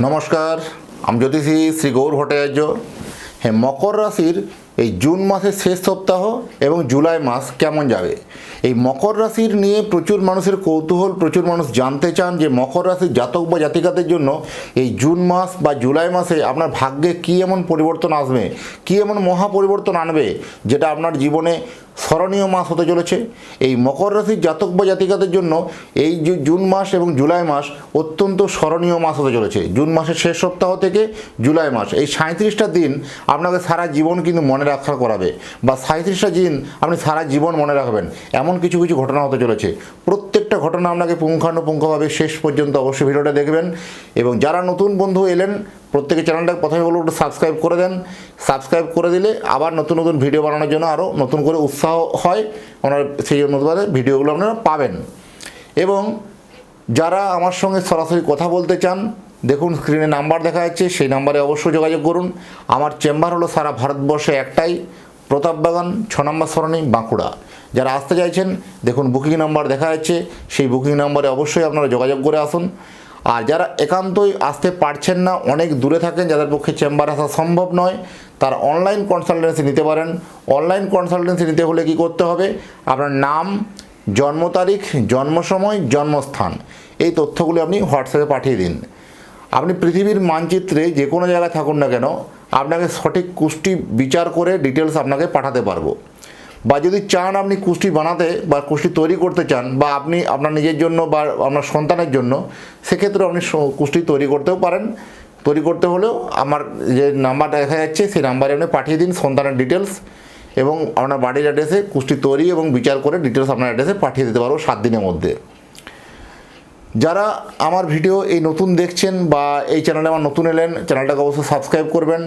নমস্কার, আমি জ্যোতিষী শ্রী গৌর ভট্টাচার্য। হ্যাঁ মকর রাশির এই জুন মাসের শেষ সপ্তাহ এবং জুলাই মাস কেমন যাবে? এই মকর রাশির নিয়ে প্রচুর মানুষের কৌতূহল, প্রচুর মানুষ জানতে চান যে মকর রাশির জাতক বা জাতিকাদের জন্য এই জুন মাস বা জুলাই মাসে আপনার ভাগ্যে কী এমন পরিবর্তন আসবে, কী এমন মহা পরিবর্তন আনবে যেটা আপনার জীবনে স্মরণীয় মাস হতে চলেছে। এই মকর রাশির জাতক বা জাতিকাদের জন্য এই জুন মাস এবং জুলাই মাস অত্যন্ত স্মরণীয় মাস হতে চলেছে। জুন মাসের শেষ সপ্তাহ থেকে জুলাই মাস, এই সাঁত্রিশটা দিন আপনাকে সারা জীবন কিন্তু মনে রাখা করাবে বা সাঁত্রিশটা দিন আপনি সারা জীবন মনে রাখবেন। এমন কিছু কিছু ঘটনা হতে চলেছে। প্রত্যেকটা ঘটনা আপনাকে পুঙ্খানুপুঙ্খভাবে শেষ পর্যন্ত অবশ্যই ভিডিওটা দেখবেন। এবং যারা নতুন বন্ধু এলেন প্রত্যেকের চ্যানেলটা প্রথমে বলব একটু সাবস্ক্রাইব করে দেন। সাবস্ক্রাইব করে দিলে আবার নতুন নতুন ভিডিও বানানোর জন্য আরও নতুন করে উৎসাহ হয়। ওনার সেই অনুপাতে ভিডিওগুলো আপনারা পাবেন। এবং যারা আমার সঙ্গে সরাসরি কথা বলতে চান, দেখুন স্ক্রিনে নাম্বার দেখা যাচ্ছে, সেই নাম্বারে অবশ্যই যোগাযোগ করুন। আমার চেম্বার হলো সারা ভারতবর্ষে একটাই প্রতাপবাগান ছ নম্বর সরণি, বাঁকুড়া। যারা আসতে চাইছেন, দেখুন বুকিং নাম্বার দেখা যাচ্ছে, সেই বুকিং নাম্বারে অবশ্যই আপনারা যোগাযোগ করে আসুন। আর যারা একান্তই আসতে পারছেন না, অনেক দূরে থাকেন, যাদের পক্ষে চেম্বার আসা সম্ভব নয়, তার অনলাইন কনসালটেন্সি নিতে পারেন। অনলাইন কনসালটেন্সি নিতে হলে কি করতে হবে? আপনার নাম, জন্ম তারিখ, জন্ম সময়, জন্মস্থান, এই তথ্যগুলি আপনি হোয়াটসঅ্যাপে পাঠিয়ে দিন। আপনি পৃথিবীর মানচিত্রে যে কোনো জায়গায় থাকুন না কেন, আপনাকে সঠিক কুষ্টি বিচার করে ডিটেলস আপনাকে পাঠাতে পারব। বা যদি চান আপনি কুষ্টি বানাতে বা কুষ্টি তৈরি করতে চান বা আপনি আপনার নিজের জন্য বা আপনার সন্তানের জন্য সেক্ষেত্রে আপনি কুষ্টি তৈরি করতেও পারেন। তৈরি করতে হলেও আমার যে নাম্বারটা দেখা যাচ্ছে, সেই নাম্বারে আপনি পাঠিয়ে দিন সন্তানের ডিটেলস এবং আপনার বাড়ির অ্যাড্রেসে কুষ্টি তৈরি এবং বিচার করে ডিটেলস আপনার অ্যাড্রেসে পাঠিয়ে দিতে পারব সাত দিনের মধ্যে। যারা আমার ভিডিও এই নতুন দেখছেন বা এই চ্যানেলে আমার নতুন এলেন চ্যানেলটাকে অবশ্যই সাবস্ক্রাইব করবেন।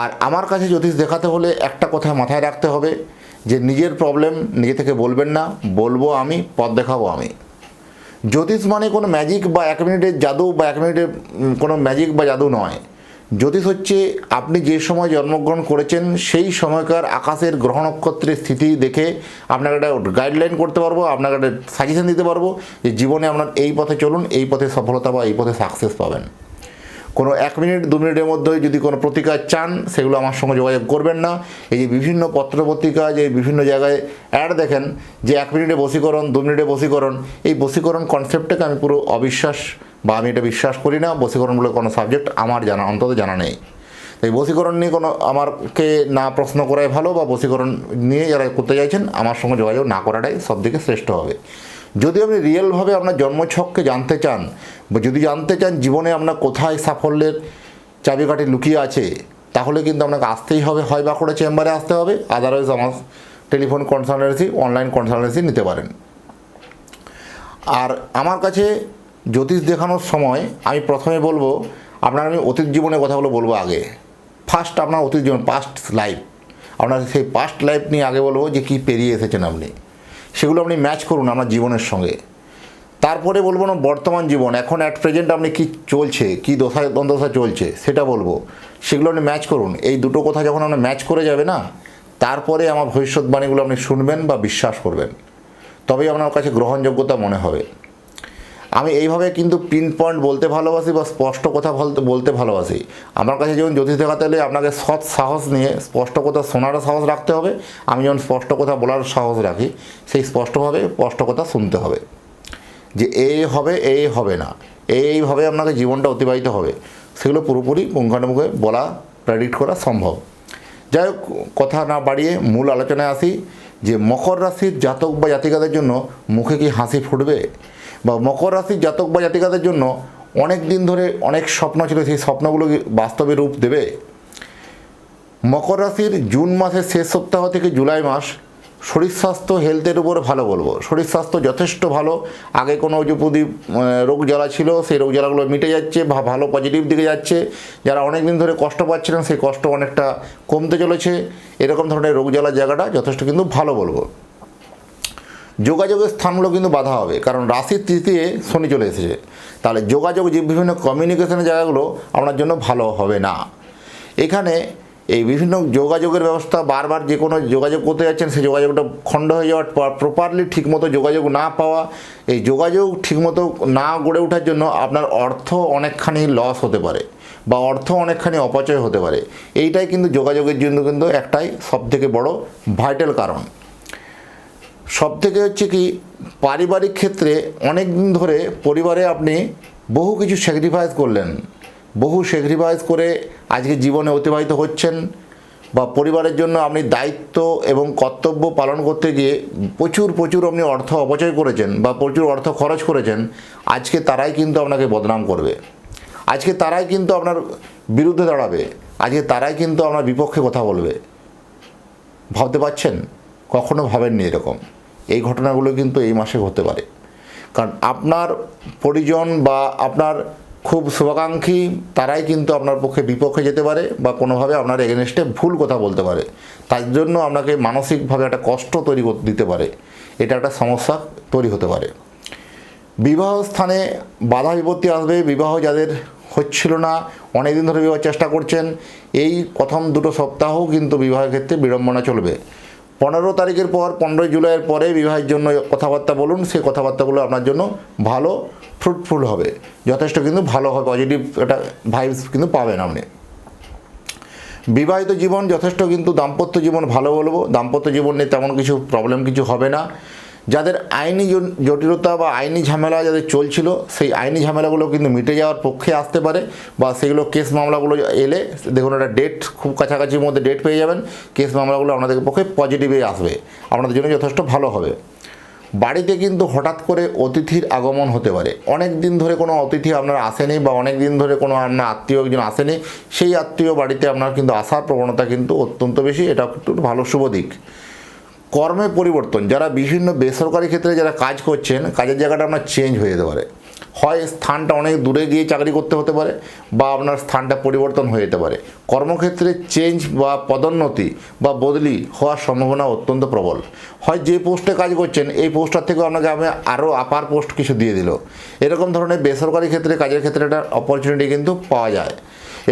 আর আমার কাছে জ্যোতিষ দেখাতে হলে একটা কথা মাথায় রাখতে হবে যে নিজের প্রবলেম নিজে থেকে বলবেন না, বলব আমি, পথ দেখাবো আমি। জ্যোতিষ মানে কোনো ম্যাজিক বা এক মিনিটের জাদু বা এক মিনিটের কোনো ম্যাজিক বা জাদু নয়। জ্যোতিষ হচ্ছে আপনি যে সময় জন্মগ্রহণ করেছেন, সেই সময়কার আকাশের গ্রহ নক্ষত্রের স্থিতি দেখে আপনাকে একটা গাইডলাইন করতে পারব, আপনাকে একটা সাজেশন দিতে পারব যে জীবনে আপনার এই পথে চলুন, এই পথে সফলতা বা এই পথে সাকসেস পাবেন। কোনো এক মিনিট, দু মিনিটের মধ্যে যদি কোনো প্রতিকার চান, সেগুলো আমার সঙ্গে যোগাযোগ করবেন না। এই যে বিভিন্ন পত্রপত্রিকা, যে বিভিন্ন জায়গায় অ্যাড দেখেন, যে এক মিনিটে বশীকরণ, দু মিনিটে বশীকরণ, এই বশীকরণ কনসেপ্টটাকে আমি পুরো অবিশ্বাস বা আমি এটা বিশ্বাস করি না। বশীকরণ বলে কোনো সাবজেক্ট আমার জানা, অন্তত জানা নেই। তাই বশীকরণ নিয়ে কোনো আমারকে না প্রশ্ন করাই ভালো বা বশীকরণ নিয়ে যারা করতে চাইছেন, আমার সঙ্গে যোগাযোগ না করাটাই সব সবথেকে শ্রেষ্ঠ হবে। যদি আপনি রিয়েলভাবে আপনার জন্মছককে জানতে চান, বা যদি জানতে চান জীবনে আপনার কোথায় সাফল্যের চাবিকাঠি লুকিয়ে আছে, তাহলে কিন্তু আপনাকে আসতেই হবে হয় বা করে চেম্বারে আসতে হবে আদারওয়াইজ আমার টেলিফোন কনসালটেন্সি, অনলাইন কনসালটেন্সি নিতে পারেন। আর আমার কাছে জ্যোতিষ দেখানোর সময় আমি প্রথমে বলব, আপনার আমি অতীত জীবনের কথাগুলো বলব আগে। ফার্স্ট আপনার অতীত জীবন পাস্ট লাইফ আপনার সেই পাস্ট লাইফ নিয়ে আগে বলব যে কী পেরিয়ে এসেছেন আপনি। সেগুলো আপনি ম্যাচ করুন আমার জীবনের সঙ্গে। তারপরে বলব না, বর্তমান জীবন, এখন অ্যাট প্রেজেন্ট আপনি কি চলছে, কি দশা দন্দশা চলছে, সেটা বলব। সেগুলো আপনি ম্যাচ করুন। এই দুটো কথা যখন আপনি ম্যাচ করে যাবে না, তারপরে আমার ভবিষ্যৎবাণীগুলো আপনি শুনবেন বা বিশ্বাস করবেন। তবেই আপনার কাছে গ্রহণযোগ্যতা মনে হবে। আমি এইভাবে কিন্তু পিন পয়েন্ট বলতে ভালোবাসি বা স্পষ্ট কথা বলতে বলতে ভালোবাসি। আমার কাছে যেমন জ্যোতিষ দেখাতে হলে আপনাকে সৎ সাহস নিয়ে স্পষ্ট কথা শোনারও সাহস রাখতে হবে। আমি যেমন স্পষ্ট কথা বলার সাহস রাখি, সেই স্পষ্টভাবে স্পষ্ট কথা শুনতে হবে। যে এই হবে এই হবে না। এইভাবে আপনাকে জীবনটা অতিবাহিত হবে। সেগুলো পুরোপুরি পুঙ্খানুপুঙ্খে বলা প্রেডিক্ট করা সম্ভব। যাই হোক, কথা না বাড়িয়ে মূল আলোচনায় আসি যে মকর রাশির জাতক বা জাতিকাদের জন্য মুখে কি হাসি ফুটবে? বা মকর রাশির জাতক বা জাতিকাদের জন্য অনেক দিন ধরে অনেক স্বপ্ন ছিল, সেই স্বপ্নগুলো বাস্তবে রূপ দেবে? মকর রাশির জুন মাসের শেষ সপ্তাহ থেকে জুলাই মাস শরীর স্বাস্থ্য হেলথের উপর ভালো বলব। শরীর স্বাস্থ্য যথেষ্ট ভালো। আগে কোনো যদি রোগ জ্বালা ছিল, সেই রোগ জ্বালাগুলো মিটে যাচ্ছে বা ভালো পজিটিভ দিকে যাচ্ছে। যারা অনেক দিন ধরে কষ্ট পাচ্ছিলেন, সেই কষ্ট অনেকটা কমতে চলেছে। এরকম ধরনের রোগ জ্বালার জায়গাটা যথেষ্ট কিন্তু ভালো বলব। যোগাযোগের স্থানগুলো কিন্তু বাধা হবে, কারণ রাশির তৃতীয় শনি চলে এসেছে। তাহলে যোগাযোগ যে বিভিন্ন কমিউনিকেশনের জায়গাগুলো আপনার জন্য ভালো হবে না। এখানে এই বিভিন্ন যোগাযোগের ব্যবস্থা বারবার যে কোনো যোগাযোগ করতে যাচ্ছেন, সেই যোগাযোগটা খণ্ড হয়ে যাওয়ার প্রপারলি ঠিকমতো যোগাযোগ না পাওয়া, এই যোগাযোগ ঠিকমতো না গড়ে ওঠার জন্য আপনার অর্থ অনেকখানি লস হতে পারে বা অর্থ অনেকখানি অপচয় হতে পারে। এইটাই কিন্তু যোগাযোগের জন্য কিন্তু একটাই সবথেকে বড় ভাইটাল কারণ। সব থেকে হচ্ছে কি, পারিবারিক ক্ষেত্রে অনেক দিন ধরে পরিবারে আপনি বহু কিছু স্যাক্রিফাইস করলেন। বহু স্যাক্রিফাইস করে আজকে জীবনে অতিবাহিত হচ্ছেন বা পরিবারের জন্য আপনি দায়িত্ব এবং কর্তব্য পালন করতে গিয়ে প্রচুর প্রচুর আপনি অর্থ অপচয় করেছেন বা প্রচুর অর্থ খরচ করেছেন, আজকে তারাই কিন্তু আপনাকে বদনাম করবে। আজকে তারাই কিন্তু আপনার বিরুদ্ধে দাঁড়াবে। আজকে তারাই কিন্তু আপনার বিপক্ষে কথা বলবে। ভাবতে পারছেন? কখনো ভাবেননি এরকম। এই ঘটনাগুলো কিন্তু এই মাসে হতে পারে। কারণ আপনার পরিজন বা আপনার খুব শুভাকাঙ্ক্ষী, তারাই কিন্তু আপনার পক্ষে বিপক্ষে যেতে পারে বা কোনোভাবে আপনার এগেনস্টে ভুল কথা বলতে পারে। তার জন্য আপনাকে মানসিকভাবে একটা কষ্ট তৈরি দিতে পারে। এটা একটা সমস্যা তৈরি হতে পারে। বিবাহ স্থানে বাধা বিপত্তি আসবে। বিবাহ যাদের হচ্ছিল না, অনেকদিন ধরে বিবাহ চেষ্টা করছেন, এই প্রথম দুটো সপ্তাহও কিন্তু বিবাহের ক্ষেত্রে বিড়ম্বনা চলবে। পনেরো তারিখের পর, পনেরোই জুলাইয়ের পরে বিবাহের জন্য কথাবার্তা বলুন সেই কথাবার্তাগুলো আপনার জন্য ভালো ফ্রুটফুল হবে। যথেষ্ট কিন্তু ভালো হবে পজিটিভ একটা ভাইবস কিন্তু পাবেন আপনি। বিবাহিত জীবন যথেষ্ট কিন্তু দাম্পত্য জীবন ভালো বলব। দাম্পত্য জীবন নিয়ে তেমন কিছু প্রবলেম কিছু হবে না। যাদের আইনি জটিলতা বা আইনি ঝামেলা যাদের চলছিল, সেই আইনি ঝামেলাগুলো কিন্তু মিটে যাওয়ার পক্ষে আসতে পারে বা সেগুলো কেস মামলাগুলো এলে দেখুন একটা ডেট খুব কাছাকাছির মধ্যে ডেট পেয়ে যাবেন। কেস মামলাগুলো আপনাদের পক্ষে পজিটিভে আসবে। আপনাদের জন্য যথেষ্ট ভালো হবে। বাড়িতে কিন্তু হঠাৎ করে অতিথির আগমন হতে পারে। অনেক দিন ধরে কোনো অতিথি আপনার আসেনি বা অনেক দিন ধরে কোনো আপনার আত্মীয় একজন আসেনি, সেই আত্মীয় বাড়িতে আপনার কিন্তু আসার প্রবণতা কিন্তু অত্যন্ত বেশি। এটা একটু ভালো শুভ দিক। কর্মে পরিবর্তন, যারা বিভিন্ন বেসরকারি ক্ষেত্রে যারা কাজ করছেন, কাজের জায়গাটা আপনার চেঞ্জ হয়ে যেতে পারে। হয় স্থানটা অনেক দূরে গিয়ে চাকরি করতে হতে পারে, বা আপনার স্থানটা পরিবর্তন হয়ে যেতে পারে। কর্মক্ষেত্রে চেঞ্জ বা পদোন্নতি বা বদলি হওয়ার সম্ভাবনা অত্যন্ত প্রবল। হয় যে পোস্টে কাজ করছেন, এই পোস্টটার থেকেও আপনাকে আমি আরও আপার পোস্ট কিছু দিয়ে দিল। এরকম ধরনের বেসরকারি ক্ষেত্রে, কাজের ক্ষেত্রে একটা অপরচুনিটি কিন্তু পাওয়া যায়।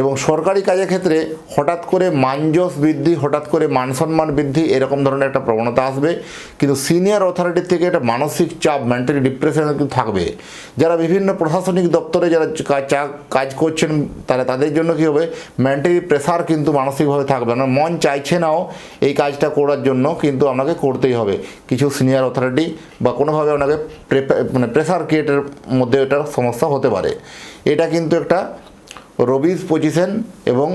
এবং সরকারি কাজের ক্ষেত্রে হঠাৎ করে মানজস বৃদ্ধি, হঠাৎ করে মান সম্মান বৃদ্ধি এরকম ধরনের একটা প্রবণতা আসবে। কিন্তু সিনিয়র অথরিটির থেকে একটা মানসিক চাপ মেন্টালি ডিপ্রেশন কিন্তু থাকবে। যারা বিভিন্ন প্রশাসনিক দপ্তরে যারা কাজ করছেন, তারা তাদের জন্য কী হবে? মেন্টালি প্রেশার কিন্তু মানসিকভাবে থাকবে। আপনার মন চাইছে নাও এই কাজটা করার জন্য, কিন্তু আপনাকে করতেই হবে। কিছু সিনিয়র অথরিটি বা কোনোভাবে আপনাকে মানে প্রেশার ক্রিয়েটের মধ্যে এটা সমস্যা হতে পারে। এটা কিন্তু একটা রবির পজিশন এবং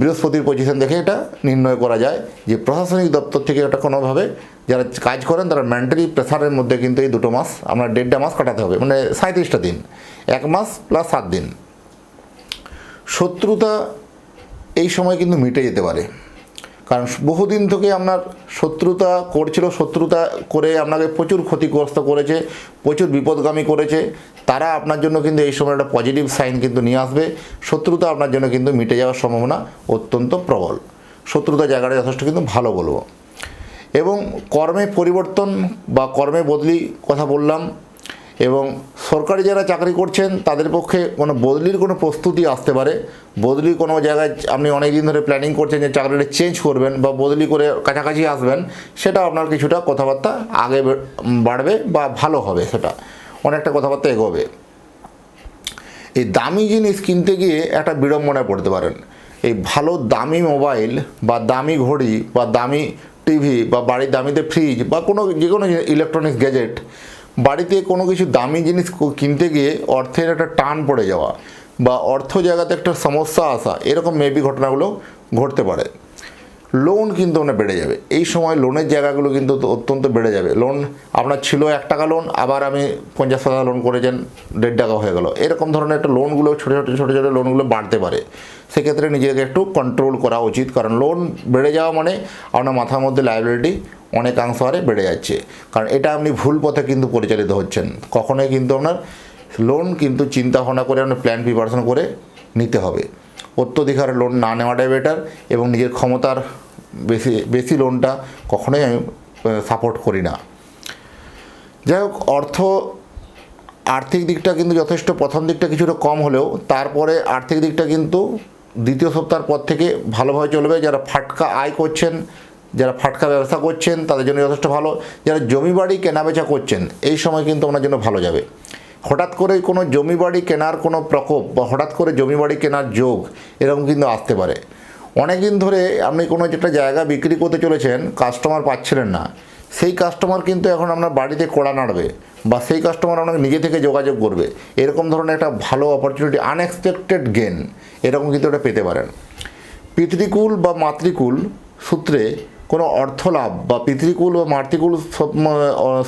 বৃহস্পতির পজিশন দেখে এটা নির্ণয় করা যায় যে প্রশাসনিক দপ্তর থেকে এটা কোনোভাবে যারা কাজ করেন তারা মেন্টালি প্রেশারের মধ্যে কিন্তু এই দুটো মাস, আমরা দেড়টা মাস কাটাতে হবে মানে সাঁত্রিশটা দিন, এক মাস প্লাস সাত দিন। শত্রুতা এই সময় কিন্তু মিটে যেতে পারে। কারণ বহুদিন থেকে আপনার শত্রুতা করছিল, শত্রুতা করে আপনাকে প্রচুর ক্ষতিগ্রস্ত করেছে, প্রচুর বিপদগামী করেছে। তারা আপনার জন্য কিন্তু এই সময় একটা পজিটিভ সাইন কিন্তু নিয়ে আসবে। শত্রুতা আপনার জন্য কিন্তু মিটে যাওয়ার সম্ভাবনা অত্যন্ত প্রবল। শত্রুতা জায়গাটা যথেষ্ট কিন্তু ভালো বলব। এবং কর্মে পরিবর্তন বা কর্মে বদলি কথা বললাম এবং সরকারি যারা চাকরি করছেন, তাদের পক্ষে কোনো বদলির কোনো প্রস্তুতি আসতে পারে। বদলি কোনো জায়গায় আপনি অনেক দিন ধরে প্ল্যানিং করছেন যে চাকরিটা চেঞ্জ করবেন বা বদলি করে কাছাকাছি আসবেন, সেটা আপনার কিছুটা কথাবার্তা আগে বাড়বে বা ভালো হবে সেটা। অনেকটা কথাবার্তা এগোবে। এই দামি জিনিস কিনতে গিয়ে একটা বিড়ম্বনায় পড়তে পারেন। এই ভালো দামি মোবাইল বা দামি ঘড়ি বা দামি টিভি বা বাড়ির দামিতে ফ্রিজ বা কোনো যে কোনো ইলেকট্রনিক্স গ্যাজেট বাড়িতে কোনো কিছু দামি জিনিস কিনতে গিয়ে অর্থের একটা টান পড়ে যাওয়া বা অর্থ জায়গাতে একটা সমস্যা আসা, এরকম মেবি ঘটনাগুলো ঘটতে পারে। লোন কিন্তু আপনার বেড়ে যাবে। এই সময় লোনের জায়গাগুলো কিন্তু অত্যন্ত বেড়ে যাবে। লোন আপনার ছিল এক টাকা লোন আবার আমি পঞ্চাশ টাকা লোন করেছেন, দেড় টাকা হয়ে গেল। এরকম ধরনের একটা লোনগুলো ছোটো ছোটো ছোটো ছোটো লোনগুলো বাড়তে পারে। সেক্ষেত্রে নিজেকে একটু কন্ট্রোল করা উচিত। কারণ লোন বেড়ে যাওয়া মানে আপনার মাথার মধ্যে লাইবিলিটি অনেকাংশ হারে বেড়ে যাচ্ছে। কারণ এটা আপনি ভুল পথে কিন্তু পরিচালিত হচ্ছেন। কখনোই কিন্তু আপনার লোন কিন্তু চিন্তা ভাবনা করে আপনার প্ল্যান প্রিপারেশন করে নিতে হবে। অত্যধিক হারে লোন না নেওয়াটাই বেটার এবং নিজের ক্ষমতার বেশি বেশি লোনটা কখনোই আমি সাপোর্ট করি না। যাই হোক, অর্থ আর্থিক দিকটা কিন্তু যথেষ্ট, প্রথম দিকটা কিছুটা কম হলেও তারপরে আর্থিক দিকটা কিন্তু দ্বিতীয় সপ্তাহের পর থেকে ভালোভাবে চলবে। যারা ফাটকা আয় করছেন যারা ফাটকা ব্যবসা করছেন, তাদের জন্য যথেষ্ট ভালো। যারা জমি বাড়ি কেনাবেচা করছেন, এই সময় কিন্তু আপনার জন্য ভালো যাবে। হঠাৎ করে কোনো জমি বাড়ি কেনার কোনো প্রকোপ বা হঠাৎ করে জমি বাড়ি কেনার যোগ এরকম কিন্তু আসতে পারে। অনেক দিন ধরে আপনি কোনো যেটা জায়গা বিক্রি করতে চলেছেন কাস্টমার পাচ্ছিলেন না। সেই কাস্টমার কিন্তু এখন আপনার বাড়িতে কোড়া নাড়বে বা সেই কাস্টমার আপনাকে নিজে থেকে যোগাযোগ করবে। এরকম ধরনের একটা ভালো অপরচুনিটি আনএক্সপেক্টেড গেন এরকম কিন্তু এটা পেতে পারেন। পিতৃকুল বা মাতৃকুল সূত্রে কোনো অর্থ লাভ বা পিতৃকুল বা মাতৃকুল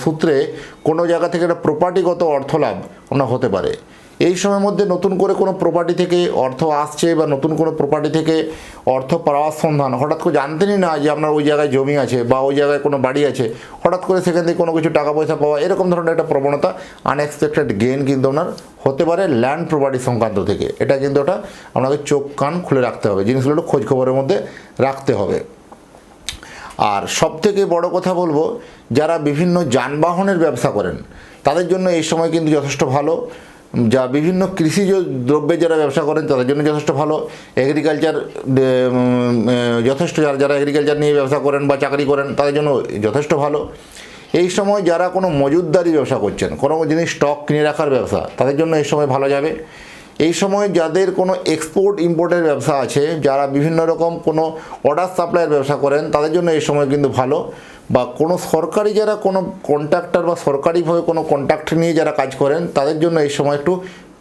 সূত্রে কোনো জায়গা থেকে একটা প্রপার্টিগত অর্থ লাভ আপনার হতে পারে। এই সময়ের মধ্যে নতুন করে কোনো প্রপার্টি থেকে অর্থ আসছে বা নতুন কোনো প্রপার্টি থেকে অর্থ পাওয়ার সন্ধান, হঠাৎ করে জানতেনই না যে আপনার ওই জায়গায় জমি আছে বা ওই জায়গায় কোনো বাড়ি আছে, হঠাৎ করে সেখান থেকে কোনো কিছু টাকা পয়সা পাওয়া, এরকম ধরনের একটা প্রবণতা আনএক্সপেক্টেড গেন কিন্তু আপনার হতে পারে ল্যান্ড প্রপার্টি সংক্রান্ত থেকে। এটা কিন্তু ওটা আপনাকে চোখ কান খুলে রাখতে হবে। জিনিসগুলো একটু খোঁজ খবরের মধ্যে রাখতে হবে। আর সব থেকে বড় কথা বলব, যারা বিভিন্ন যানবাহনের ব্যবসা করেন, তাদের জন্য এই সময় কিন্তু যথেষ্ট ভালো। যা বিভিন্ন কৃষিজ দ্রব্যের যারা ব্যবসা করেন, তাদের জন্য যথেষ্ট ভালো। এগ্রিকালচার যথেষ্ট যারা যারা এগ্রিকালচার নিয়ে ব্যবসা করেন বা চাকরি করেন, তাদের জন্য যথেষ্ট ভালো। এই সময় যারা কোনো মজুদদারি ব্যবসা করছেন, কোনো জিনিস স্টক কিনে রাখার ব্যবসা, তাদের জন্য এই সময় ভালো যাবে। এই সময় যাদের কোনো এক্সপোর্ট ইম্পোর্টের ব্যবসা আছে, যারা বিভিন্ন রকম কোনো অর্ডার সাপ্লাইয়ের ব্যবসা করেন, তাদের জন্য এই সময় কিন্তু ভালো। বা কোনো সরকারি যারা কোনো কন্ট্রাক্টর বা সরকারিভাবে কোনো কন্ট্রাক্ট নিয়ে যারা কাজ করেন, তাদের জন্য এই সময় একটু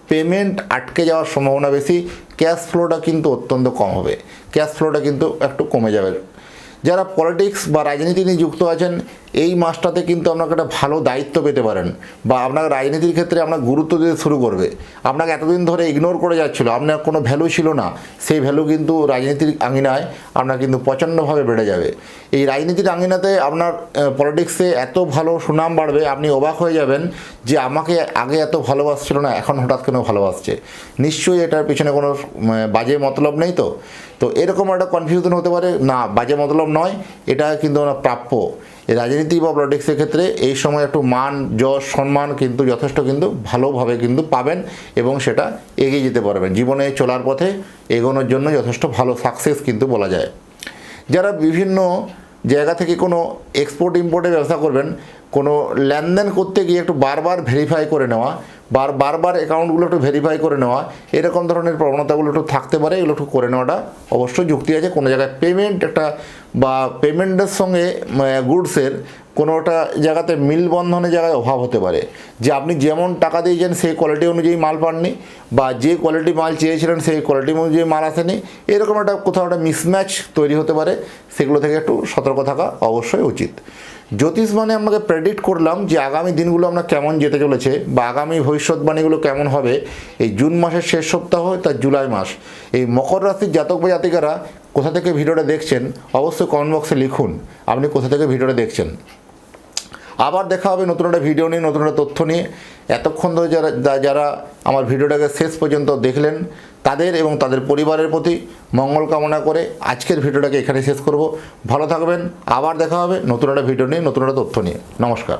পেমেন্ট আটকে যাওয়ার সম্ভাবনা বেশি। ক্যাশ ফ্লোটা কিন্তু অত্যন্ত কম হবে। ক্যাশ ফ্লোটা কিন্তু একটু কমে যাবে। যারা পলিটিক্স বা রাজনীতি নিয়ে যুক্ত আছেন, এই মাসটাতে কিন্তু আপনাকে একটা ভালো দায়িত্ব পেতে পারেন বা আপনার রাজনীতির ক্ষেত্রে আপনার গুরুত্ব দিতে শুরু করবে। আপনাকে এতদিন ধরে ইগনোর করে যাচ্ছিল, আপনার কোনো ভ্যালু ছিল না। সেই ভ্যালু কিন্তু রাজনীতির আঙিনায় আপনার কিন্তু প্রচণ্ডভাবে বেড়ে যাবে। এই রাজনীতির আঙিনাতে আপনার পলিটিক্সে এত ভালো সুনাম বাড়বে, আপনি অবাক হয়ে যাবেন যে আমাকে আগে এত ভালোবাসছিল না, এখন হঠাৎ কেন ভালোবাসছে? নিশ্চয়ই এটার পিছনে কোনো বাজে মতলব নেই তো? তো এরকম একটা কনফিউশন হতে পারে। না, বাজে মতলব নয়, এটা কিন্তু ওনার প্রাপ্য। রাজনীতি বা পলিটিক্সের ক্ষেত্রে এই সময় একটু মান, যশ, সম্মান কিন্তু যথেষ্ট কিন্তু ভালোভাবে কিন্তু পাবেন এবং সেটা এগিয়ে যেতে পারবেন। জীবনে চলার পথে এগোনোর জন্য যথেষ্ট ভালো সাকসেস কিন্তু বলা যায়। যারা বিভিন্ন জায়গা থেকে কোনো এক্সপোর্ট ইম্পোর্টের ব্যবসা করবেন, কোনো লেনদেন করতে গিয়ে একটু বারবার ভেরিফাই করে নেওয়া, বার, বারবার অ্যাকাউন্টগুলো একটু ভেরিফাই করে নেওয়া, এরকম ধরনের প্রবণতাগুলো একটু থাকতে পারে, এগুলো একটু করে নেওয়াটা অবশ্যই যুক্তি আছে। কোনো জায়গায় পেমেন্ট একটা বা পেমেন্টের সঙ্গে গুডসের কোনোটা জায়গাতে মিল বন্ধনের জায়গায় অভাব হতে পারে। যে আপনি যেমন টাকা দিয়েছেন, সেই কোয়ালিটি অনুযায়ী মাল পাননি, বা যে কোয়ালিটি মাল চেয়েছিলেন, সেই কোয়ালিটি অনুযায়ী মাল আসেনি, এরকম একটা কোথাও একটা মিসম্যাচ তৈরি হতে পারে। সেগুলো থেকে একটু সতর্ক থাকা অবশ্যই উচিত। জ্যোতিষ মানে আমাকে প্রেডিক্ট করলাম যে আগামী দিনগুলো আমরা কেমন যেতে চলেছে বা আগামী ভবিষ্যৎবাণীগুলো কেমন হবে। এই জুন মাসের শেষ সপ্তাহ তার জুলাই মাস। এই মকর রাশির জাতক বা জাতিকারা কোথা থেকে ভিডিওটা দেখছেন, অবশ্যই কমেন্ট বক্সে লিখুন। আপনি কোথা থেকে ভিডিওটা দেখছেন? আবার দেখা হবে নতুন একটা ভিডিও নিয়ে, নতুন একটা তথ্য নিয়ে। এতক্ষণ ধরে যারা যারা আমার ভিডিওটাকে শেষ পর্যন্ত দেখলেন, তাদের এবং তাদের পরিবারের প্রতি মঙ্গল কামনা করে আজকের ভিডিওটাকে এখানে শেষ করব। ভালো থাকবেন, আবার দেখা হবে নতুন একটা ভিডিও নিয়ে, নতুন একটা তথ্য নিয়ে। নমস্কার।